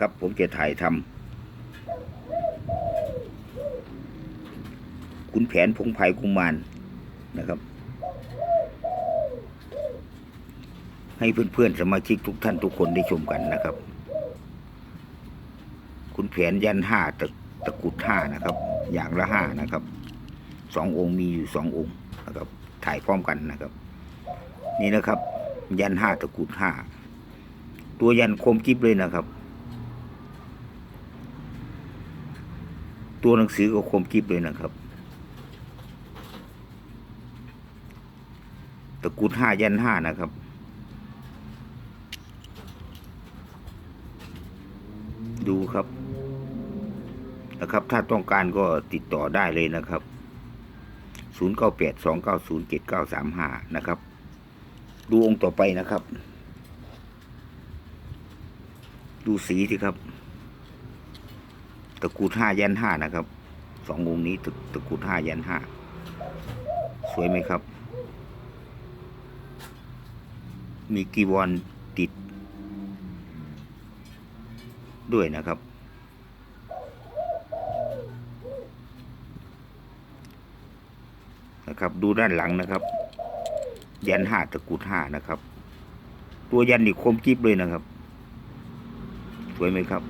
ครับ ผมจะถ่ายทำคุณแผนพงไผ่กุมารนะครับ ให้เพื่อนๆสมาชิกทุกท่านทุกคนได้ชมกันนะครับคุณแผนยันห้าตะตะกุดห้านะครับ อย่างละห้านะครับสององค์มีอยู่สององค์นะครับ ถ่ายพร้อมกันนะครับ นี่นะครับ ยันห้าตะกุดห้าตัวยันคมกิบเลยนะครับ ตัวหนังสือก็คมกิบเลยนะครับ ตะกุดห้ายันห้านะครับ ดูครับนะครับ ถ้าต้องการก็ติดต่อได้เลยนะครับ 098 290 7935 นะครับ ดูองค์ต่อไปนะครับ ดูสีสิครับ ตะกรุดห้ายันห้านะครับสององค์นี้ตะตะกรุดห้ายันห้าสวยไหมครับ มีกีวรติด ด้วยนะครับ นะครับดูด้านหลังนะครับ ยันห้าตะกรุดห้านะครับ ตัวยันนี่คมกิบเลยนะครับ สวยไหมครับ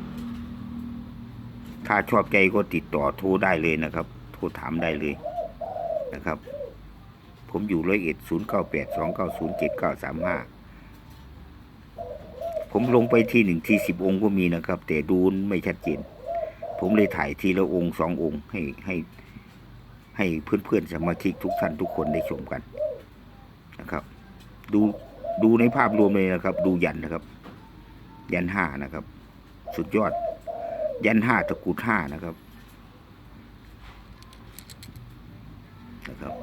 ถ้าชอบใจก็ติดต่อโทรได้เลยนะครับ โทรถามได้เลยนะครับ ผมอยู่ร้อยเอ็ดศูนย์เก้าแปดสองเก้าศูนย์เจ็ดเก้าสามห้าผมลงไปที่หนึ่งที่สิบองค์ก็มีนะครับ แต่ดูไม่ชัดเจน ผมเลยถ่ายทีละองค์สององค์ให้ให้ ให้เพื่อนๆสมาชิกทุกท่านทุกคนได้ชมกันนะครับ ดูดูในภาพรวมเลยนะครับ ดูยันนะครับ ยันห้านะครับ สุดยอด ยันห้าตะกรุดห้านะครับนะครับ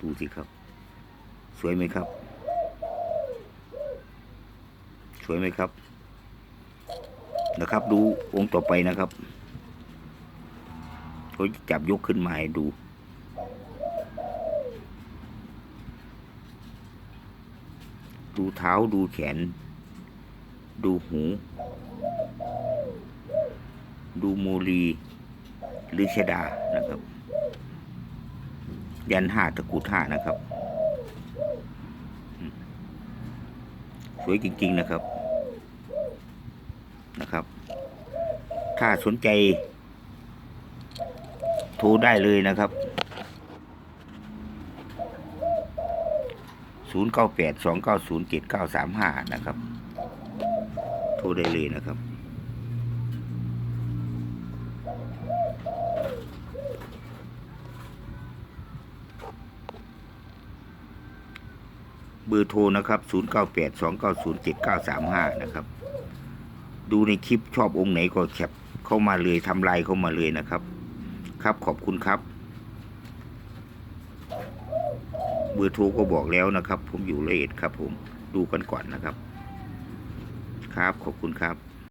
ดูสิครับ สวยไหมครับ สวยไหมครับ นะครับ ดูองค์ต่อไปนะครับเขาจับยกขึ้นมาให้ดูดูเท้าดูแขน ดูหู ดูโมลีหรือชดานะครับ ยันห้าตะกรุดห้านะครับ สวยจริง ๆนะครับนะครับ ถ้าสนใจ โทรได้เลยนะครับ 098 290 7935 นะครับ โทรได้เลยนะครับ เบอร์โทรนะครับ 098 290 7935 นะครับ ดูในคลิปชอบองค์ไหนก็แคปเข้ามาเลยทำลายเข้ามาเลยนะครับ ครับขอบคุณครับเบอร์โทรก็บอกแล้วนะครับ ผมอยู่ละเอียดครับผมดูกันก่อนนะครับ ครับ ขอบคุณครับ